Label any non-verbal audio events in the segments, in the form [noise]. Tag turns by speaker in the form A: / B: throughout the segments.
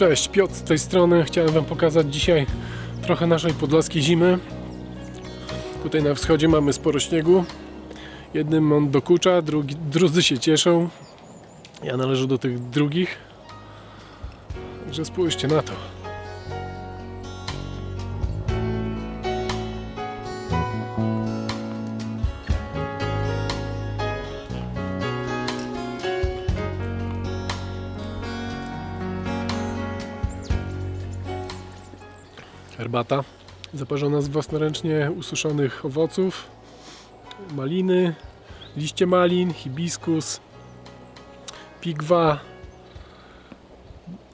A: Cześć, Piotr z tej strony. Chciałem Wam pokazać dzisiaj trochę naszej podlaskiej zimy. Tutaj na wschodzie mamy sporo śniegu. Jednym on dokucza, drugi, drudzy się cieszą. Ja należę do tych drugich. Także spójrzcie na to. Herbata zaparzona z własnoręcznie ususzonych owoców, maliny, liście malin, hibiskus, pigwa,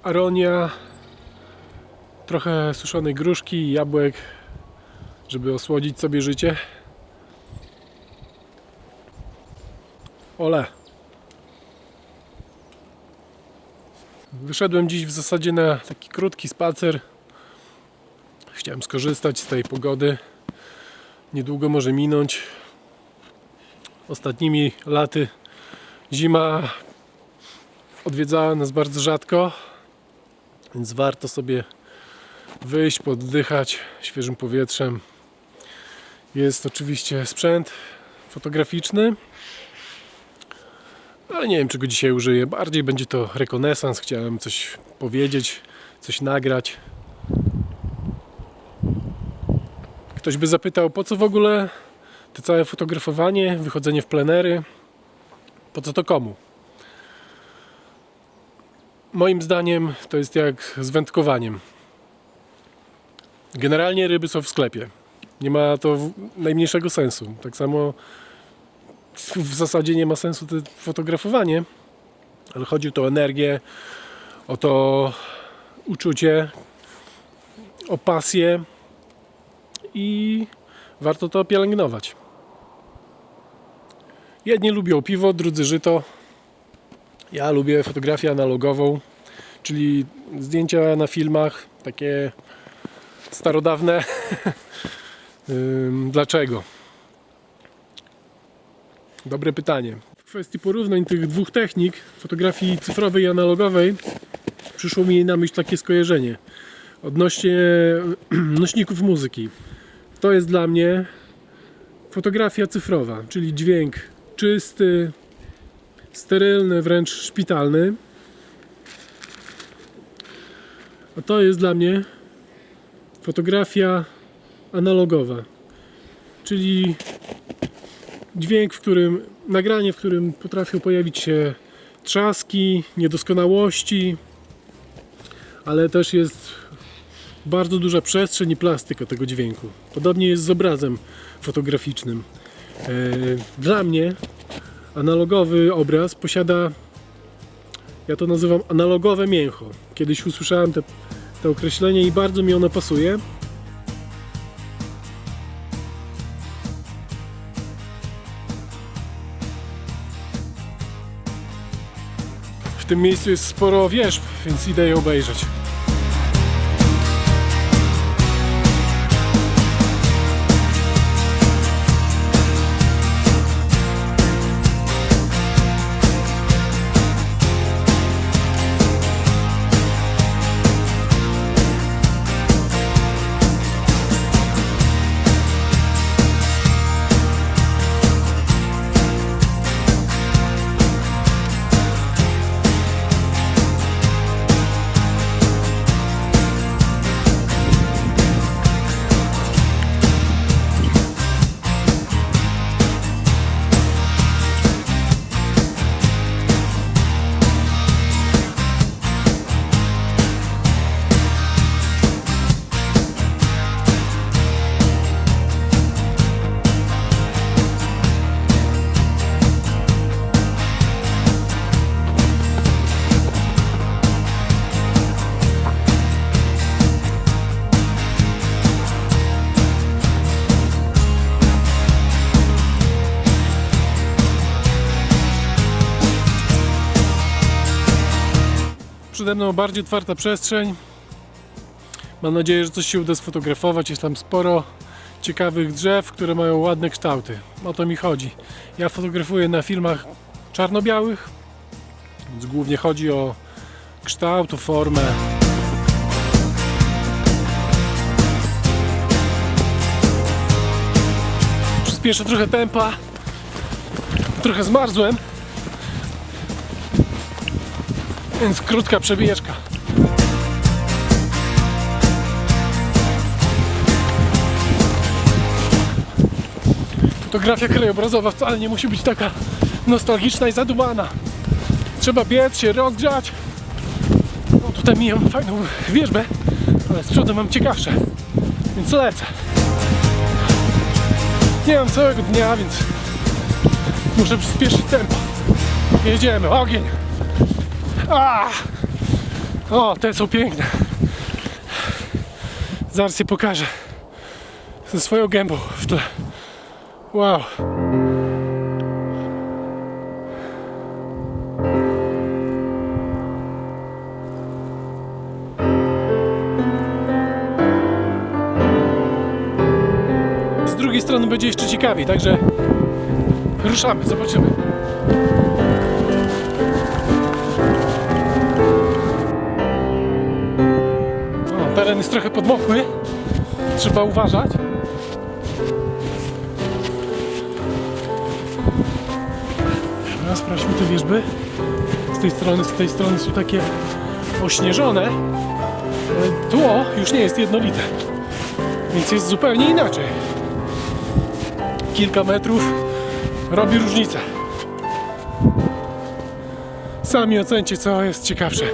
A: aronia, trochę suszonej gruszki i jabłek, żeby osłodzić sobie życie. Ole. Wyszedłem dziś w zasadzie na taki krótki spacer. Chciałem skorzystać z tej pogody. Niedługo może minąć. Ostatnimi laty zima odwiedzała nas bardzo rzadko, więc warto sobie wyjść, poddychać świeżym powietrzem. Jest oczywiście sprzęt fotograficzny, ale nie wiem, czy go dzisiaj użyję. Bardziej będzie to rekonesans. Chciałem coś powiedzieć, coś nagrać. Ktoś by zapytał, po co w ogóle to całe fotografowanie, wychodzenie w plenery, po co to komu? Moim zdaniem to jest jak z wędkowaniem. Generalnie ryby są w sklepie. Nie ma to najmniejszego sensu. Tak samo w zasadzie nie ma sensu to fotografowanie, ale chodzi tu o energię, o to uczucie, o pasję i warto to pielęgnować. Jedni lubią piwo, drudzy żyto. Ja lubię fotografię analogową, czyli zdjęcia na filmach, takie starodawne. [laughs] Dlaczego? Dobre pytanie. W kwestii porównań tych dwóch technik, fotografii cyfrowej i analogowej, przyszło mi na myśl takie skojarzenie odnośnie [clears throat] nośników muzyki. To jest dla mnie fotografia cyfrowa, czyli dźwięk czysty, sterylny, wręcz szpitalny. A to jest dla mnie fotografia analogowa, czyli dźwięk, w którym, nagranie, w którym potrafią pojawić się trzaski, niedoskonałości, ale też jest bardzo duża przestrzeń i plastyka tego dźwięku. Podobnie jest z obrazem fotograficznym. E, Dla mnie analogowy obraz posiada, ja to nazywam analogowe mięcho. Kiedyś usłyszałem te, to określenie i bardzo mi ono pasuje. W tym miejscu jest sporo wierzb, więc idę je obejrzeć. przede mną bardziej otwarta przestrzeń. Mam nadzieję, że coś się uda sfotografować. Jest tam sporo ciekawych drzew, które mają ładne kształty. O to mi chodzi. Ja fotografuję na filmach czarno-białych, więc głównie chodzi o kształt, o formę. przyspieszę trochę tempa. Trochę zmarzłem, więc krótka przebijeczka. Fotografia krajobrazowa wcale nie musi być taka nostalgiczna i zadumana. Trzeba biec się, rozgrzać. No, tutaj mijam fajną wieżbę, ale z przodu mam ciekawsze. Więc lecę. Nie mam całego dnia, więc muszę przyspieszyć tempo. Jedziemy, ogień! A! O, te są piękne. Zaraz je pokażę. Ze swoją gębą w tle. Wow. Z drugiej strony będzie jeszcze ciekawiej, także ruszamy, zobaczymy. Teren jest trochę podmokły. Trzeba uważać. Teraz sprawdźmy te wieżby. Z tej strony, z tej strony są takie ośnieżone. Tło już nie jest jednolite. Więc jest zupełnie inaczej. Kilka metrów robi różnicę. Sami ocencie, co jest ciekawsze.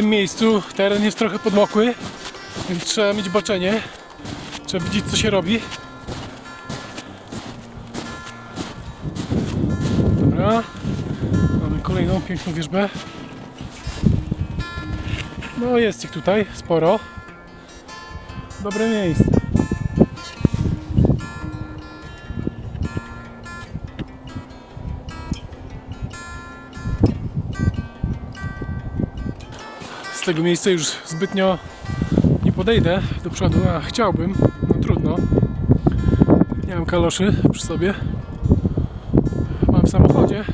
A: Tym miejscu teren jest trochę podmokły, więc trzeba mieć baczenie. Trzeba widzieć co się robi. Dobra. Mamy kolejną piękną wieżbę. No jest ich tutaj sporo. Dobre miejsce. Tego miejsca już zbytnio nie podejdę do przodu, a chciałbym, no trudno. Nie mam kaloszy przy sobie. Mam w samochodzie,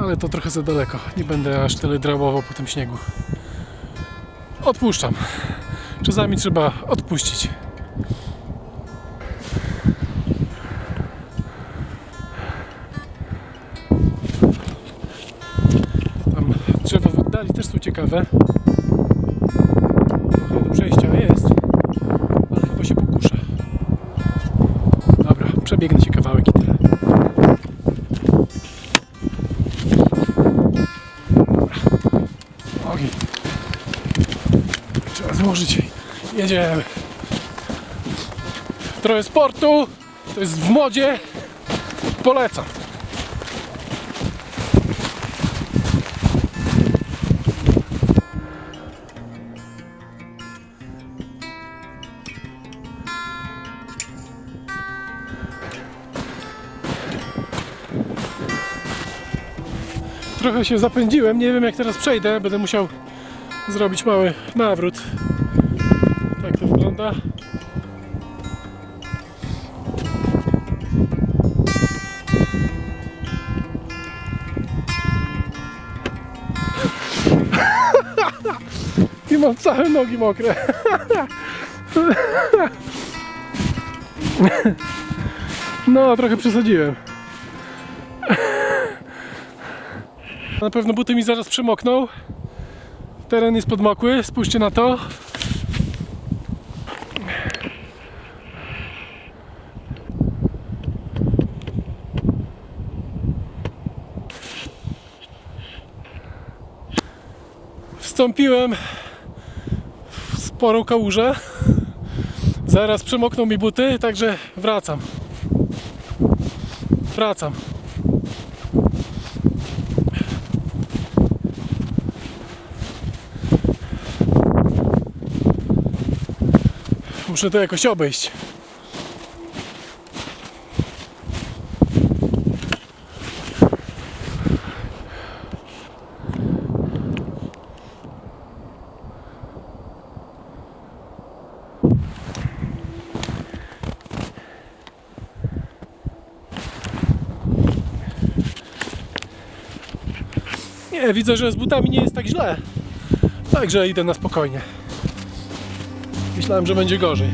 A: ale to trochę za daleko. Nie będę aż tyle drabował po tym śniegu. Odpuszczam. Czasami trzeba odpuścić. Ciekawe. Trochę do przejścia jest, ale chyba się pokuszę. Dobra, przebiegnę się kawałek i tyle. Ogień. Trzeba złożyć. Jedziemy. Trochę sportu. To jest w modzie. Polecam. Trochę się zapędziłem, nie wiem jak teraz przejdę, będę musiał zrobić mały nawrót. Tak to wygląda. [laughs] I mam całe nogi mokre. [laughs] No, trochę przesadziłem. Na pewno buty mi zaraz przemokną. Teren jest podmokły, spójrzcie na to. Wstąpiłem w sporą kałużę. Zaraz przemokną mi buty, także wracam. Wracam. Muszę to jakoś obejść. Widzę, że z butami nie jest tak źle. Także idę na spokojnie. Myślałem, że będzie gorzej.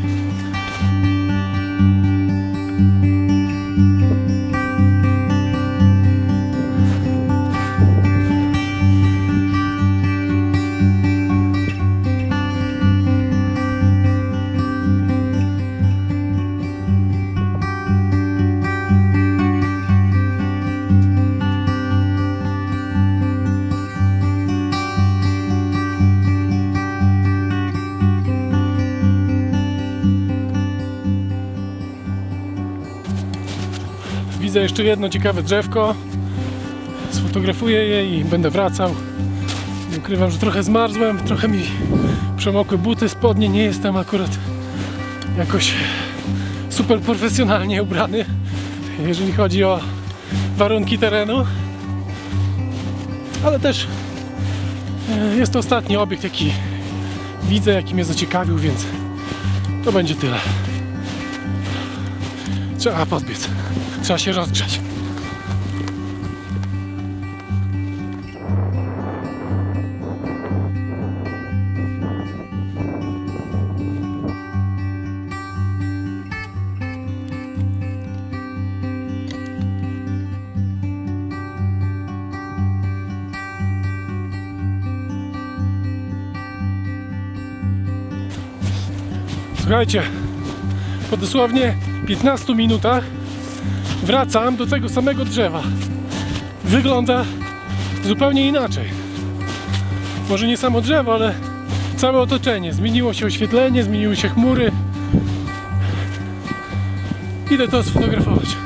A: Widzę jeszcze jedno ciekawe drzewko. Sfotografuję je i będę wracał. Nie ukrywam, że trochę zmarzłem, trochę mi przemokły buty, spodnie. Nie jestem akurat jakoś super profesjonalnie ubrany, jeżeli chodzi o warunki terenu. Ale też e, jest to ostatni obiekt, jaki widzę, jaki mnie zaciekawił, więc to będzie tyle. Trzeba podbiec. Trzeba się rozgrzać. Słuchajcie, dosłownie 15 minutach wracam do tego samego drzewa. Wygląda zupełnie inaczej. Może nie samo drzewo, ale całe otoczenie. Zmieniło się oświetlenie, zmieniły się chmury. Idę to sfotografować.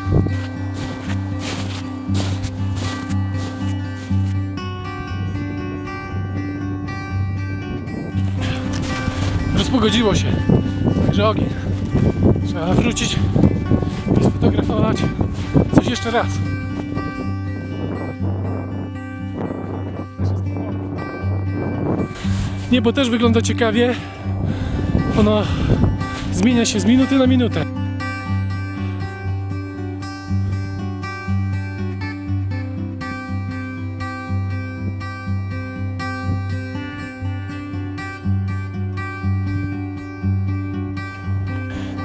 A: Rozpogodziło się. Także ogień. Trzeba wrócić i sfotografować coś jeszcze raz. Niebo też wygląda ciekawie. Ono zmienia się z minuty na minutę.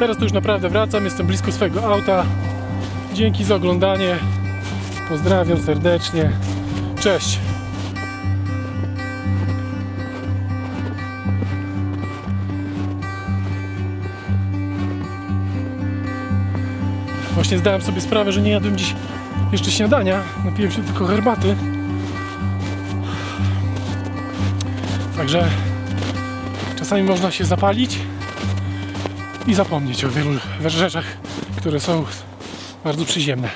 A: Teraz to już naprawdę wracam, jestem blisko swojego auta. Dzięki za oglądanie. Pozdrawiam serdecznie. Cześć. Właśnie zdałem sobie sprawę, że nie jadłem dziś jeszcze śniadania. Napiłem się tylko herbaty. Także czasami można się zapalić i zapomnieć o wielu rzeczach, które są bardzo przyziemne.